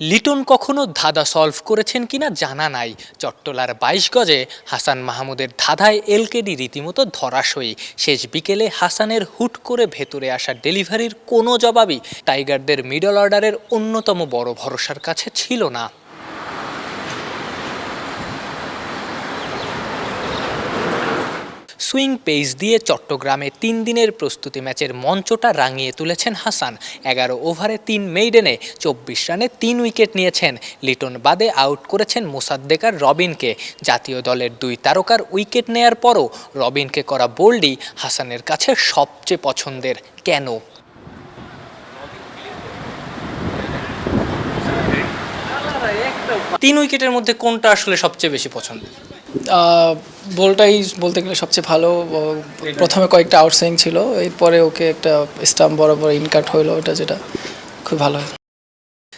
লিটন কখনো ধাঁধা সলভ করেছেন কিনা জানা নাই। চট্টলার বাইশ গজে হাসান মাহমুদের ধাঁধায় এলকেডি রীতিমতো ধরাশয়ী। শেষ বিকেলে হাসানের হুট করে ভেতরে আসা ডেলিভারির কোনো জবাবই টাইগারদের মিডল অর্ডারের অন্যতম বড় ভরসার কাছে ছিল না। সুইং পেস দিয়ে চট্টগ্রামে তিন দিনের প্রস্তুতি ম্যাচের মঞ্চটা রাঙিয়ে তুলেছেন হাসান। এগারো ওভারে তিন মেইডেনে চব্বিশ রানে তিন উইকেট নিয়েছেন। লিটন বাদে আউট করেছেন মোসাদ্দেকার রবিনকে। জাতীয় দলের দুই তারকার উইকেট নেয়ার পরও রবিনকে করা বোল্ডই হাসানের কাছে সবচেয়ে পছন্দের। কেন? তিন উইকেটের মধ্যে কোনটা আসলে সবচেয়ে বেশি পছন্দ বলটাই বলতে গেলে সবচেয়ে ভালো প্রথমে কয়েকটা আউটসুইং ছিল, এরপরে ওকে একটা স্টাম্প বরাবর ইনকাট হইল, ওটা যেটা খুব ভালো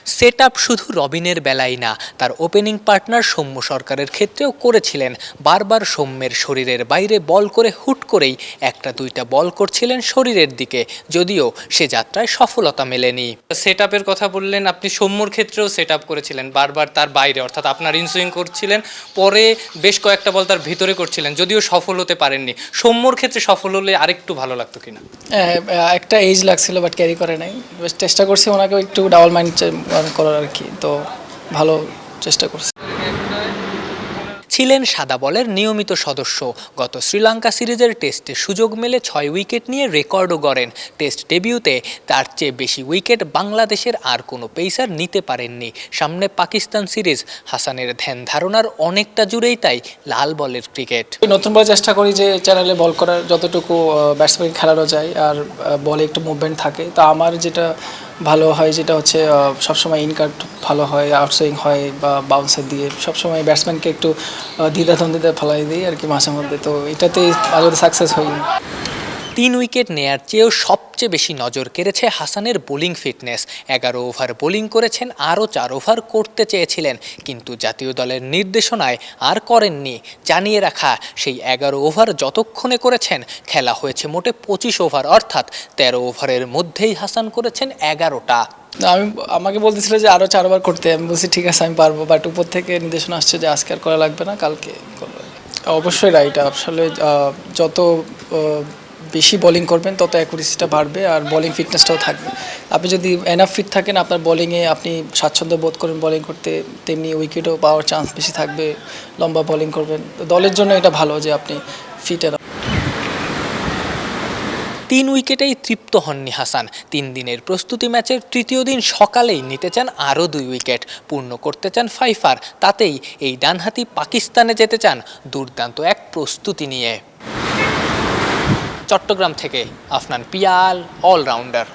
সেট আপ শুধু রবিনের বেলায় না তার ওপেনিং পার্টনার সৌম্য সরকারের ক্ষেত্রেও করেছিলেন। বারবার সৌম্যের শরীরের বাইরে বল করে হুট করেই একটা দুইটা বল করছিলেন শরীরের দিকে যদিও সে যাত্রায় সফলতা মেলেনি। সেট আপের কথা বললেন আপনি সৌম্যর ক্ষেত্রেও সেট আপ করেছিলেন বারবার তার বাইরে অর্থাৎ আপনার ইনসুইং করছিলেন পরে বেশ কয়েকটা বল তার ভিতরে করছিলেন যদিও সফল হতে পারেননি। সৌম্যর ক্ষেত্রে সফল হলে আরেকটু ভালো লাগতো কিনা? হ্যাঁ, একটা এজ লাগছিল বাট ক্যারি করে নাই। বেশ চেষ্টা করছি ওনাকে একটু ডাবল মাইন্ড করার আর কি তো ভালো চেষ্টা করছি। ছিলেন সাদা বলের নিয়মিত সদস্য। গত শ্রীলঙ্কা সিরিজের টেস্টে সুযোগ মেলে ছয় উইকেট নিয়ে রেকর্ডও গড়েন। টেস্ট ডেবিউতে তার চেয়ে বেশি উইকেট বাংলাদেশের আর কোনো পেসার নিতে পারেননি। সামনে পাকিস্তান সিরিজ হাসানের ধ্যান ধারণার অনেকটা জুড়েই তাই লাল বলের ক্রিকেট। নতুন বলে চেষ্টা করি যে চ্যানেলে বল করার যতটুকু ব্যাটসম্যান খেলানো যায় আর বলে একটু মুভমেন্ট থাকে। তা আমার যেটা ভালো হয়, যেটা হচ্ছে সবসময় ইনকাট ভালো হয় আউটসুইং হয় বা বাউন্সার দিয়ে। সবসময় ব্যাটসম্যানকে একটু দ্বিধা দ্বিধাদ্বন্দ্বিতা ফেলাই দিই আর কি মাঝে মধ্যে তো এটাতেই আলাদা সাকসেস হই তিন উইকেট নেয়ার চেয়েও সবচেয়ে বেশি নজর কেড়েছে হাসানের বোলিং ফিটনেস। এগারো ওভার বোলিং করেছেন, আরও চার ওভার করতে চেয়েছিলেন, কিন্তু জাতীয় দলের নির্দেশনায় আর করেননি। জানিয়ে রাখা, সেই এগারো ওভার যতক্ষণে করেছেন, খেলা হয়েছে মোটে পঁচিশ ওভার, অর্থাৎ তেরো ওভারের মধ্যেই হাসান করেছেন এগারোটা। আমি, আমাকে বলতেছিল যে আরও চারবার করতে, আমি বলছি ঠিক আছে, আমি পারব বাট উপর থেকে নির্দেশনা আসছে যে আজকে আর করা লাগবে না, কালকে করব। অবশ্যই রাইট আসলে যত বেশি বোলিং করবেন, তত অ্যাকুরেসিটা বাড়বে আর বোলিং ফিটনেসটাও থাকবে। আপনি যদি এনাফ ফিট থাকেন, আপনার বোলিংয়ে আপনি স্বাচ্ছন্দ্য বোধ করেন বোলিং করতে, তেমনি উইকেটও পাওয়ার চান্স বেশি থাকবে, লম্বা বোলিং করবেন। দলের জন্য এটা ভালো যে আপনি ফিট তিন উইকেটেই তৃপ্ত হননি হাসান। তিন দিনের প্রস্তুতি ম্যাচের তৃতীয় দিন সকালেই নিতে চান আরও দুই উইকেট। পূর্ণ করতে চান ফাইফার। তাতেই এই ডানহাতি পাকিস্তানে যেতে চান দুর্দান্ত এক প্রস্তুতি নিয়ে। চট্টগ্রাম থেকে আফনান পিয়াল অলরাউন্ডার